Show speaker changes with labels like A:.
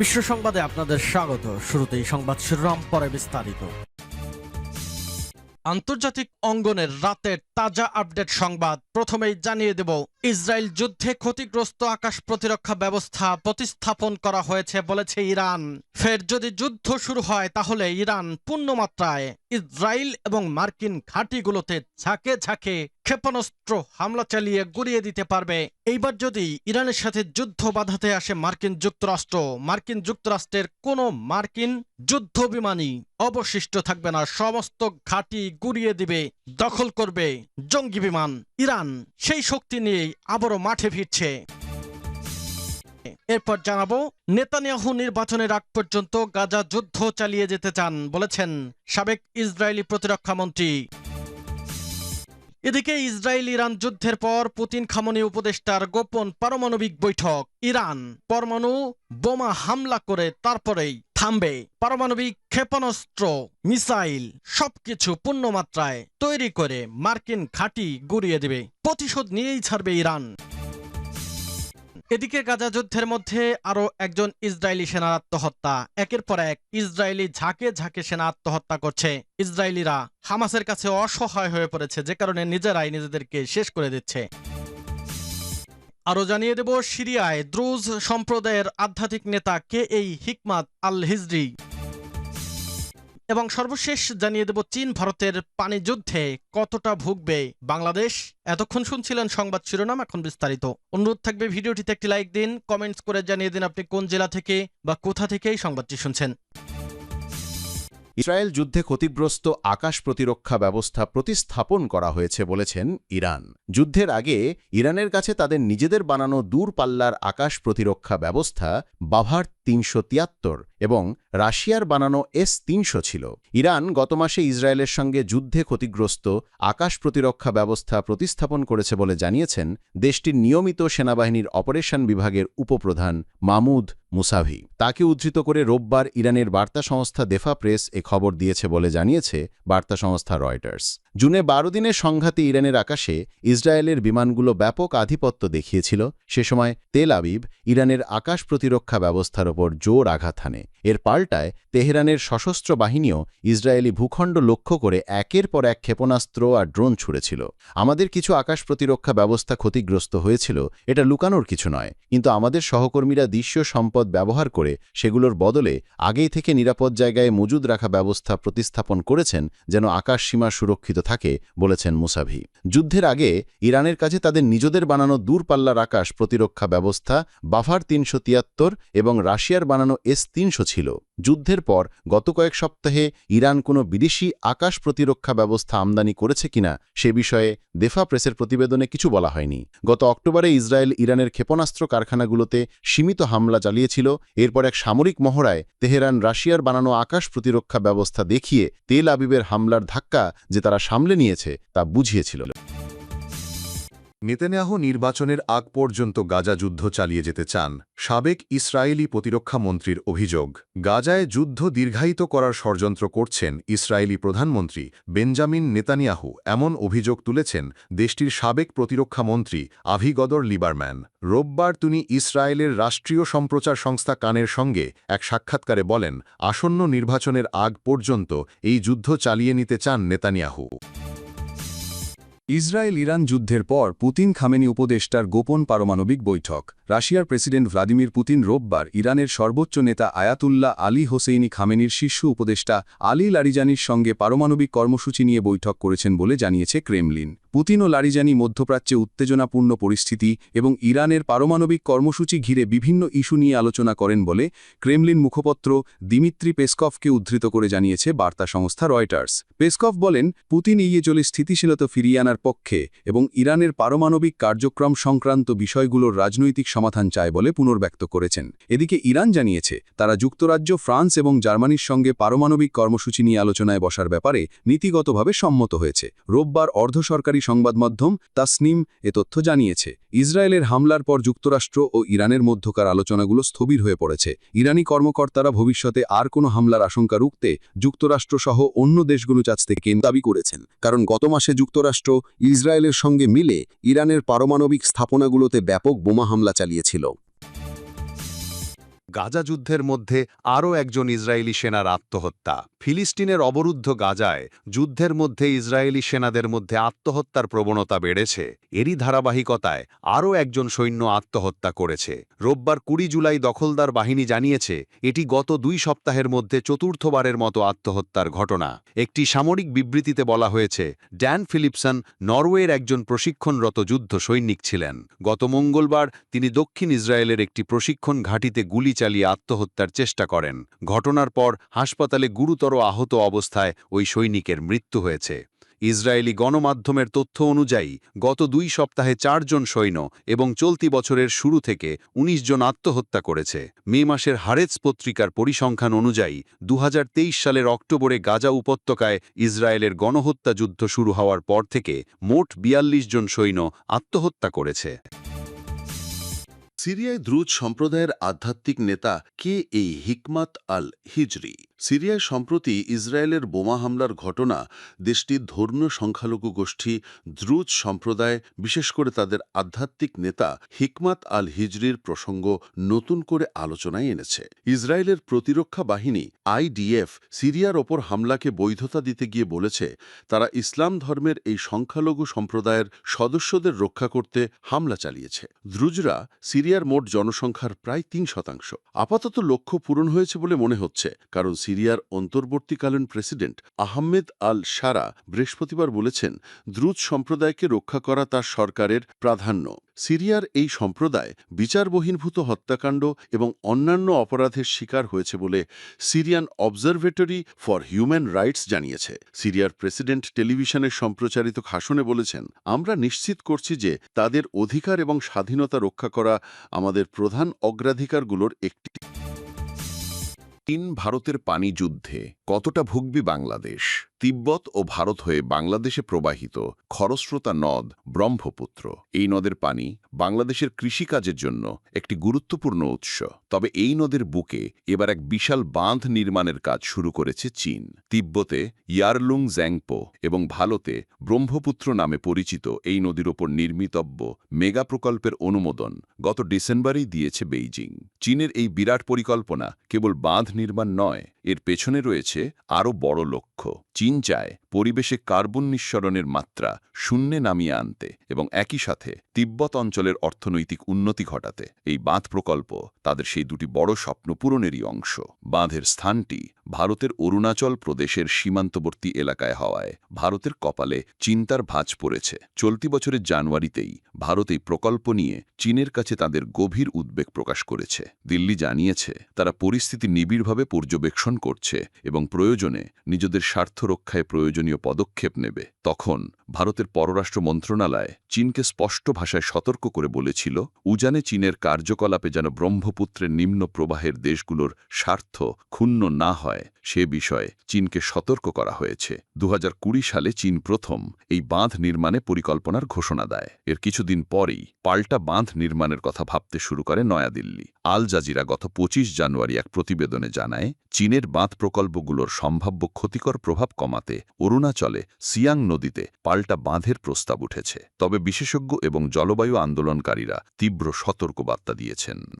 A: বিশ্ব সংবাদে আপনাদের স্বাগত। শুরুতেই সংবাদ শিরোনাম, পরে বিস্তারিত। আন্তর্জাতিক অঙ্গনের রাতের তাজা আপডেট সংবাদ প্রথমেই জানিয়ে দেব ইসরায়েল যুদ্ধে ক্ষতিগ্রস্ত আকাশ প্রতিরক্ষা ব্যবস্থা প্রতিস্থাপন করা হয়েছে বলেছে ইরান। ফের যদি যুদ্ধ শুরু হয়, তাহলে ইরান পূর্ণমাত্রায় ইসরায়েল এবং মার্কিন ঘাঁটিগুলোতে ঝাঁকে ঝাঁকে ক্ষেপণাস্ত্র হামলা চালিয়ে গুড়িয়ে দিতে পারবে। এইবার যদি ইরানের সাথে যুদ্ধ বাধাতে আসে মার্কিন যুক্তরাষ্ট্র, মার্কিন যুক্তরাষ্ট্রের কোনো মার্কিন যুদ্ধ বিমানই অবশিষ্ট থাকবে না। সমস্ত ঘাঁটি গুড়িয়ে দিবে দখল করবে জঙ্গি বিমান, ইরান। সেই শক্তি নিয়েই আবারও মাঠে ফিরছে। এরপর জানাব, নেতানিয়াহু নির্বাচনের আগ পর্যন্ত গাজা যুদ্ধ চালিয়ে যেতে চান বলেছেন সাবেক ইসরায়েলি প্রতিরক্ষা মন্ত্রী। এদিকে ইসরায়েল ইরান যুদ্ধের পর পুতিন খামনি উপদেষ্টার গোপন পারমাণবিক বৈঠক, ইরান। পরমাণু বোমা হামলা করে তারপরেই থামবে। পারমাণবিক ক্ষেপণাস্ত্র, মিসাইল, সবকিছু পূর্ণমাত্রায় তৈরি করে মার্কিন ঘাঁটি গুড়িয়ে দেবে। প্রতিশোধ নিয়েই ছাড়বে ইরান। এদিকে গাজা যুদ্ধের মধ্যে আরও একজন ইসরায়েলি সেনার আত্মহত্যা। একের পর এক ইসরায়েলি ঝাঁকে ঝাঁকে সেনা আত্মহত্যা করছে। ইসরায়েলিরা হামাসের কাছে অসহায় হয়ে পড়েছে, যে কারণে নিজেরাই নিজেদেরকে শেষ করে দিচ্ছে। আরও জানিয়ে দেব সিরিয়ায় দ্রুজ সম্প্রদায়ের আধ্যাত্মিক নেতা কে এই হিকমাত আল হিজরি এবং সর্বশেষ জানিয়ে দেব চীন ভারতের পানি যুদ্ধে কতটা ভুগবে বাংলাদেশ। এতক্ষণ শুনছিলেন সংবাদ শিরোনাম, এখন বিস্তারিত। অনুরোধ থাকবে ভিডিওটিতে একটি লাইক দিন, কমেন্টস করে জানিয়ে দিন আপনি কোন জেলা থেকে বা কোথা থেকে এই সংবাদটি শুনছেন।
B: ইসরায়েল যুদ্ধে ক্ষতিগ্রস্ত আকাশ প্রতিরক্ষা ব্যবস্থা প্রতিস্থাপন করা হয়েছে বলেছেন ইরান। যুদ্ধের আগে ইরানের কাছে তাদের নিজেদের বানানো দূরপাল্লার আকাশ প্রতিরক্ষা ব্যবস্থা বাভার তিনশো তিয়াত্তর এবং রাশিয়ার বানানো এস তিনশো ছিল। ইরান গত মাসে ইসরায়েলের সঙ্গে যুদ্ধে ক্ষতিগ্রস্ত আকাশ প্রতিরক্ষা ব্যবস্থা প্রতিস্থাপন করেছে বলে জানিয়েছেন দেশটির নিয়মিত সেনাবাহিনীর অপারেশন বিভাগের উপপ্রধান মামুদ মুসাভি। তাকে উদ্ধৃত করে রোববার ইরানের বার্তা সংস্থা দেফা প্রেস এ খবর দিয়েছে বলে জানিয়েছে বার্তা সংস্থা রয়টার্স। জুনে বারো দিনের সংঘাতে ইরানের আকাশে ইসরায়েলের বিমানগুলো ব্যাপক আধিপত্য দেখিয়েছিল। সে সময় তেল আবিব ইরানের আকাশ প্রতিরক্ষা ব্যবস্থার ওপর জোর আঘাত হানে। এর পাল্টায় তেহরানের সশস্ত্র বাহিনীও ইসরায়েলি ভূখণ্ড লক্ষ্য করে একের পর এক ক্ষেপণাস্ত্র আর ড্রোন ছুড়েছিল। আমাদের কিছু আকাশ প্রতিরক্ষা ব্যবস্থা ক্ষতিগ্রস্ত হয়েছিল, এটা লুকানোর কিছু নয়। কিন্তু আমাদের সহকর্মীরা দৃশ্য সম্পদ ব্যবহার করে সেগুলোর বদলে আগেই থেকে নিরাপদ জায়গায় মজুদ রাখা ব্যবস্থা প্রতিস্থাপন করেছেন, যেন আকাশ সীমা সুরক্ষিত থাকে, বলেছেন মুসাভি। যুদ্ধের আগে ইরানের কাছে তাদের নিজেদের বানানো দূরপাল্লার আকাশ প্রতিরক্ষা ব্যবস্থা, বাফার তিনশো তিয়াত্তর এবং রাশিয়ার বানানো এস তিনশো ছিল। যুদ্ধের পর গত কয়েক সপ্তাহে ইরান কোনো বিদেশি আকাশ প্রতিরক্ষা ব্যবস্থা আমদানি করেছে কিনা সে বিষয়ে দেফা প্রেসের প্রতিবেদনে কিছু বলা হয়নি। গত অক্টোবরে ইসরায়েল ইরানের ক্ষেপণাস্ত্র কারখানাগুলোতে সীমিত হামলা চালিয়েছিল। এরপর এক সামরিক মহড়ায় তেহরান রাশিয়ার বানানো আকাশ প্রতিরক্ষা ব্যবস্থা দেখিয়ে তেল আবিবের হামলার ধাক্কা যে তারা সামলে নিয়েছে তা বুঝিয়েছিল।
C: নেতানিয়াহু নির্বাচনের আগ পর্যন্ত গাজা যুদ্ধ চালিয়ে যেতে চান, সাবেক ইসরায়েলি প্রতিরক্ষা মন্ত্রীর অভিযোগ। গাজায় যুদ্ধ দীর্ঘায়িত করার ষড়যন্ত্র করছেন ইসরায়েলি প্রধানমন্ত্রী বেঞ্জামিন নেতানিয়াহু, এমন অভিযোগ তুলেছেন দেশটির সাবেক প্রতিরক্ষা মন্ত্রী আভিগদর লিবারম্যান। রোববার তিনি ইসরায়েলের রাষ্ট্রীয় সম্প্রচার সংস্থা কানের সঙ্গে এক সাক্ষাৎকারে বলেন, আসন্ন নির্বাচনের আগ পর্যন্ত এই যুদ্ধ চালিয়ে নিতে চান নেতানিয়াহু।
D: ইসরায়েল ইরান যুদ্ধের পর পুতিন খামেনি উপদেষ্টার গোপন পারমাণবিক বৈঠক। রাশিয়ার প্রেসিডেন্ট ভ্লাদিমির পুতিন রোববার ইরানের সর্বোচ্চ নেতা আয়াতুল্লাহ আলী হোসেইনি খামেনির শীর্ষ উপদেষ্টা আলী লারিজানির সঙ্গে পারমাণবিক কর্মসূচি নিয়ে বৈঠক করেছেন বলে জানিয়েছে ক্রেমলিন। পুতিন ও লারিজানি মধ্যপ্রাচ্যে উত্তেজনাপূর্ণ পরিস্থিতি এবং ইরানের পারমাণবিক কর্মসূচি ঘিরে বিভিন্ন ইস্যু নিয়ে আলোচনা করেন বলে ক্রেমলিন মুখপত্র দিমিত্রি পেসকফকে উদ্ধৃত করে জানিয়েছে বার্তা সংস্থা রয়টার্স। পেসকফ বলেন, পুতিন ইয়ে চলে স্থিতিশীলতা ফিরিয়ে আনার পক্ষে এবং ইরানের পারমাণবিক কার্যক্রম সংক্রান্ত বিষয়গুলোর রাজনৈতিক সমাধান চায় বলে পুনর্ব্যক্ত করেছেন। এদিকে ইরান জানিয়েছে, তারা যুক্তরাজ্য, ফ্রান্স এবং জার্মানির সঙ্গে পারমাণবিক কর্মসূচি নিয়ে আলোচনায় বসার ব্যাপারে নীতিগতভাবে সম্মত হয়েছে। রোববার অর্ধ সরকারি সংবাদ মাধ্যম তাসনিম এ তথ্য জানিয়েছে, ইসরায়েলের হামলার পর যুক্তরাষ্ট্র ও ইরানের মধ্যকার আলোচনাগুলো স্থবির হয়ে পড়েছে। ইরানি কর্মকর্তারা ভবিষ্যতে আর কোনো হামলার আশঙ্কা রুখতে যুক্তরাষ্ট্রসহ অন্য দেশগুলো কাছ থেকে দাবি করেছেন। কারণ গত মাসে যুক্তরাষ্ট্র ইসরায়েলের সঙ্গে মিলে ইরানের পারমাণবিক স্থাপনাগুলোতে ব্যাপক বোমা হামলা চালিয়েছিল।
E: গাজা যুদ্ধের মধ্যে আরও একজন ইসরায়েলি সেনার আত্মহত্যা। ফিলিস্তিনের অবরুদ্ধ গাজায় যুদ্ধের মধ্যে ইসরায়েলি সেনাদের মধ্যে আত্মহত্যার প্রবণতা বেড়েছে। এরই ধারাবাহিকতায় আরও একজন সৈন্য আত্মহত্যা করেছে। রোববার কুড়ি জুলাই দখলদার বাহিনী জানিয়েছে, এটি গত দুই সপ্তাহের মধ্যে চতুর্থবারের মতো আত্মহত্যার ঘটনা। একটি সামরিক বিবৃতিতে বলা হয়েছে, ড্যান ফিলিপসন নরওয়ের একজন প্রশিক্ষণরত যুদ্ধ সৈনিক ছিলেন। গত মঙ্গলবার তিনি দক্ষিণ ইসরায়েলের একটি প্রশিক্ষণ ঘাঁটিতে গুলি চালিয়ে আত্মহত্যার চেষ্টা করেন। ঘটনার পর হাসপাতালে গুরুতর আহত অবস্থায় ওই সৈনিকের মৃত্যু হয়েছে। ইসরায়েলি গণমাধ্যমের তথ্য অনুযায়ী, গত দুই সপ্তাহে চারজন সৈন্য এবং চলতি বছরের শুরু থেকে ১৯ জন আত্মহত্যা করেছে। মে মাসের হারেজ পত্রিকার পরিসংখ্যান অনুযায়ী দু হাজার তেইশ সালের অক্টোবরে গাজা উপত্যকায় ইসরায়েলের গণহত্যা যুদ্ধ শুরু হওয়ার পর থেকে মোট বিয়াল্লিশ জন সৈন্য আত্মহত্যা করেছে।
C: সিরিয়ায় দ্রুত সম্প্রদায়ের আধ্যাত্মিক নেতা কে এই হিকমাত আল হিজরি সিরিয়ায় সম্প্রতি ইসরায়েলের বোমা হামলার ঘটনা দেশটির ধর্মীয় সংখ্যালঘু গোষ্ঠী দ্রুজ সম্প্রদায়, বিশেষ করে তাদের আধ্যাত্মিক নেতা হিকমাত আল হিজরির প্রসঙ্গ নতুন করে আলোচনায় এনেছে। ইসরায়েলের প্রতিরক্ষা বাহিনী আইডিএফ সিরিয়ার ওপর হামলাকে বৈধতা দিতে গিয়ে বলেছে, তারা ইসলাম ধর্মের এই সংখ্যালঘু সম্প্রদায়ের সদস্যদের রক্ষা করতে হামলা চালিয়েছে। দ্রুজরা সিরিয়ার মোট জনসংখ্যার প্রায় তিন শতাংশ। আপাতত লক্ষ্য পূরণ হয়েছে বলে মনে হচ্ছে, কারণ সিরিয়ার অন্তর্বর্তীকালীন প্রেসিডেন্ট আহমেদ আল সারা বৃহস্পতিবার বলেছেন, দ্রুত সম্প্রদায়কে রক্ষা করা তার সরকারের প্রাধান্য। সিরিয়ার এই সম্প্রদায় বিচারবহির্ভূত হত্যাকাণ্ড এবং অন্যান্য অপরাধের শিকার হয়েছে বলে Syrian observatory for human rights জানিয়েছে। সিরিয়ার প্রেসিডেন্ট টেলিভিশনের সম্প্রচারিত ভাষণে বলেছেন, আমরা নিশ্চিত করছি যে তাদের অধিকার এবং স্বাধীনতা রক্ষা করা আমাদের প্রধান অগ্রাধিকারগুলোর একটি চীন ভারতের পানি যুদ্ধে কতটা ভুগবি বাংলাদেশ? তিব্বত ও ভারত হয়ে বাংলাদেশে প্রবাহিত খরস্রোতা নদ ব্রহ্মপুত্র। এই নদের পানি বাংলাদেশের কৃষিকাজের জন্য একটি গুরুত্বপূর্ণ উৎস। তবে এই নদের বুকে এবার এক বিশাল বাঁধ নির্মাণের কাজ শুরু করেছে চীন। তিব্বতে ইয়ারলুং জ্যাংপো এবং ভারতে ব্রহ্মপুত্র নামে পরিচিত এই নদীর ওপর নির্মিতব্য মেগা প্রকল্পের অনুমোদন গত ডিসেম্বরেই দিয়েছে বেইজিং। চীনের এই বিরাট পরিকল্পনা কেবল বাঁধ নির্মাণ নয় এর পেছনে রয়েছে আরও বড় লক্ষ্য। চীন চায় পরিবেশে কার্বন নিঃসরণের মাত্রা শূন্যে নামিয়ে আনতে এবং একই সাথে তিব্বত অঞ্চলের অর্থনৈতিক উন্নতি ঘটাতে। এই বাঁধ প্রকল্প তাদের সেই দুটি বড় স্বপ্ন পূরণেরই অংশ। বাঁধের স্থানটি ভারতের অরুণাচল প্রদেশের সীমান্তবর্তী এলাকায় হওয়ায় ভারতের কপালে চিন্তার ভাঁজ পড়েছে। চলতি বছরের জানুয়ারিতেই ভারত এই প্রকল্প নিয়ে চীনের কাছে তাদের গভীর উদ্বেগ প্রকাশ করেছে। দিল্লি জানিয়েছে, তারা পরিস্থিতি নিবিড়ভাবে পর্যবেক্ষণ করছে এবং প্রয়োজনে নিজেদের স্বার্থ রক্ষায় প্রয়োজনীয় পদক্ষেপ নেবে। তখন ভারতের পররাষ্ট্র মন্ত্রণালয় চীনকে স্পষ্ট ভাষায় সতর্ক করে বলেছিল, উজানে চীনের কার্যকলাপে যেন ব্রহ্মপুত্রের নিম্ন প্রবাহের দেশগুলোর স্বার্থ ক্ষুণ্ণ না হয়, সে বিষয়ে চীনকে সতর্ক করা হয়েছে। দু হাজার কুড়ি সালে চীন প্রথম এই বাঁধ নির্মাণে পরিকল্পনার ঘোষণা দেয়। এর কিছুদিন পরেই পাল্টা বাঁধ নির্মাণের কথা ভাবতে শুরু করে নয়াদিল্লি। আল জাজিরা গত পঁচিশ জানুয়ারি এক প্রতিবেদনে জানায়, চীনের বাঁধ প্রকল্পগুলোর সম্ভাব্য ক্ষতিকর প্রভাব কমাতে অরুণাচলে সিয়াং নদীতে পাল্টা বাঁধের প্রস্তাব উঠেছে। তবে বিশেষজ্ঞ এবং জলবায়ু আন্দোলনকারীরা তীব্র সতর্কবার্তা দিয়েছেন।